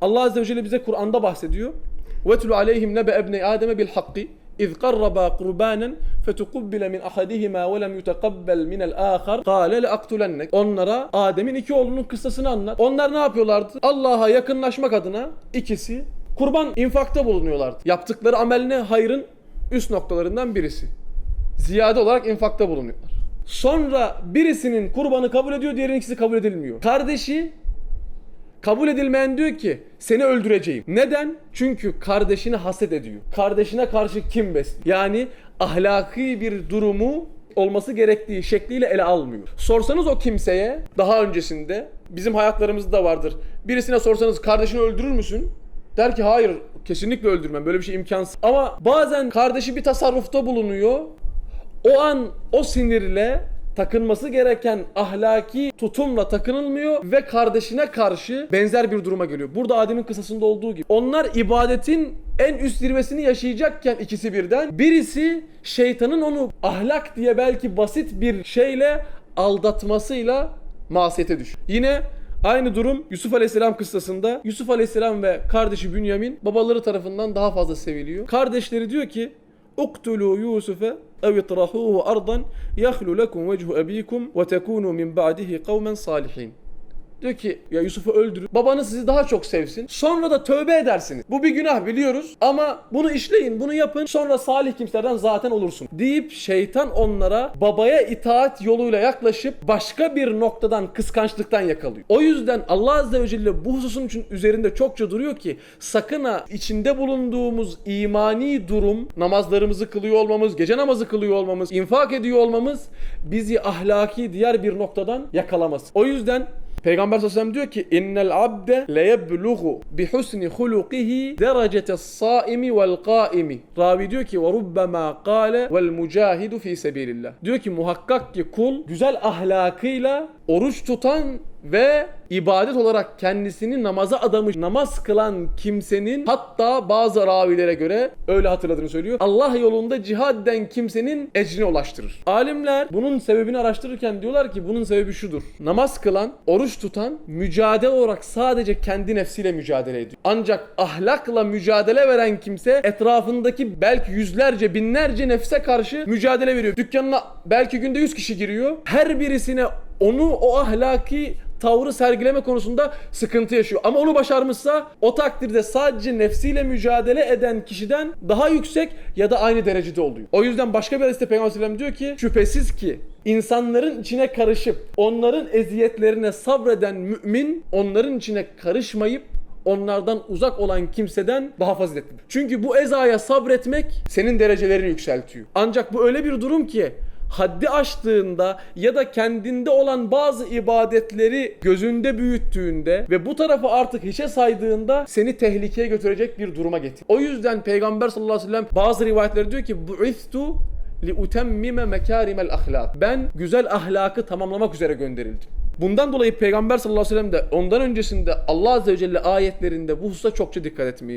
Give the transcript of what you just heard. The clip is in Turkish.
Allah Azze ve Celle bize Kur'an'da bahsediyor. وَتْلُ عَلَيْهِمْ نَبَ اَبْنَيْ آدَمَ بِالْحَقِّ اِذْ قَرَّبَا قُرْبَانًا فَتُقُبِّلَ مِنْ أَحَدِهِمَا وَلَمْ يُتَقَبَّلْ مِنَ الْآخَرِ قَالَ لَأَقْتُلَنَّكَ Onlara Adem'in iki oğlunun kıssasını anlat. Onlar ne yapıyorlardı? Allah'a yakınlaşmak adına ikisi kurban infakta bulunuyorlardı. Yaptıkları amel ne? Hayrın üst noktalarından birisi. Ziyade olarak infakta bulunuyorlar. Sonra birisinin kurbanı kabul ediyor, diğerininkisi kabul edilmiyor. Kardeşi Kabul edilmeyen diyor ki seni öldüreceğim. Neden? Çünkü kardeşini haset ediyor. Kardeşine karşı kim besliyor? Yani ahlaki bir durumu olması gerektiği şekliyle ele almıyor. Sorsanız o kimseye daha öncesinde bizim hayatlarımızda vardır. Birisine sorsanız kardeşini öldürür müsün? Der ki hayır kesinlikle öldürmem böyle bir şey imkansız. Ama bazen kardeşi bir tasarrufta bulunuyor. O an o sinirle takınması gereken ahlaki tutumla takınılmıyor ve kardeşine karşı benzer bir duruma geliyor. Burada Adem'in kısasında olduğu gibi. Onlar ibadetin en üst zirvesini yaşayacakken ikisi birden birisi şeytanın onu ahlak diye belki basit bir şeyle aldatmasıyla masiyete düşüyor. Yine Aynı durum Yusuf Aleyhisselam kıssasında Yusuf Aleyhisselam ve kardeşi Bünyamin babaları tarafından daha fazla seviliyor. Kardeşleri diyor ki اقتلوا يوسف أو اطرحوه أرضا يخلو لكم وجه أبيكم وتكونوا من بعده قوما صالحين. Diyor ki ya Yusuf'u öldürün. Babanız sizi daha çok sevsin. Sonra da tövbe edersiniz. Bu bir günah biliyoruz ama bunu işleyin, bunu yapın. Sonra salih kimselerden zaten olursun. Deyip şeytan onlara babaya itaat yoluyla yaklaşıp başka bir noktadan kıskançlıktan yakalıyor. O yüzden Allah Azze ve Celle bu hususun için üzerinde çokça duruyor ki sakın ha içinde bulunduğumuz imani durum, namazlarımızı kılıyor olmamız, gece namazı kılıyor olmamız, infak ediyor olmamız bizi ahlaki diğer bir noktadan yakalamasın. O yüzden Peygamber sallallahu aleyhi ve sellem diyor ki innel abde leyeblughu bi husni hulukihi derecetes saimi vel qaimi. Ravi diyor ki ve rubbema kâle vel mucahidu fi sebilillah. Diyor ki muhakkak ki kul güzel ahlakıyla oruç tutan ve ibadet olarak kendisini namaza adamış, namaz kılan kimsenin hatta bazı ravilere göre öyle hatırladığını söylüyor. Allah yolunda cihad eden kimsenin ecrine ulaştırır. Alimler bunun sebebini araştırırken diyorlar ki bunun sebebi şudur. Namaz kılan, oruç tutan mücadele olarak sadece kendi nefsiyle mücadele ediyor. Ancak ahlakla mücadele veren kimse etrafındaki belki yüzlerce, binlerce nefse karşı mücadele veriyor. Dükkanına belki günde 100 kişi giriyor. Her birisine onu o ahlaki tavrı sergileme konusunda sıkıntı yaşıyor. Ama onu başarmışsa o takdirde sadece nefsiyle mücadele eden kişiden daha yüksek ya da aynı derecede oluyor. O yüzden başka bir hadiste Peygamber Aleyhisselam diyor ki şüphesiz ki insanların içine karışıp onların eziyetlerine sabreden mümin onların içine karışmayıp onlardan uzak olan kimseden daha faziletli. Çünkü bu ezaya sabretmek senin derecelerini yükseltiyor. Ancak bu öyle bir durum ki haddi aştığında ya da kendinde olan bazı ibadetleri gözünde büyüttüğünde ve bu tarafı artık hiçe saydığında seni tehlikeye götürecek bir duruma getir. O yüzden Peygamber sallallahu aleyhi ve sellem bazı rivayetler diyor ki bu'istu li utemmime mekarimel ahlak. Ben güzel ahlakı tamamlamak üzere gönderildim. Bundan dolayı Peygamber sallallahu aleyhi ve sellem de ondan öncesinde Allah azze ve celle ayetlerinde bu hususa çokça dikkat etmiş.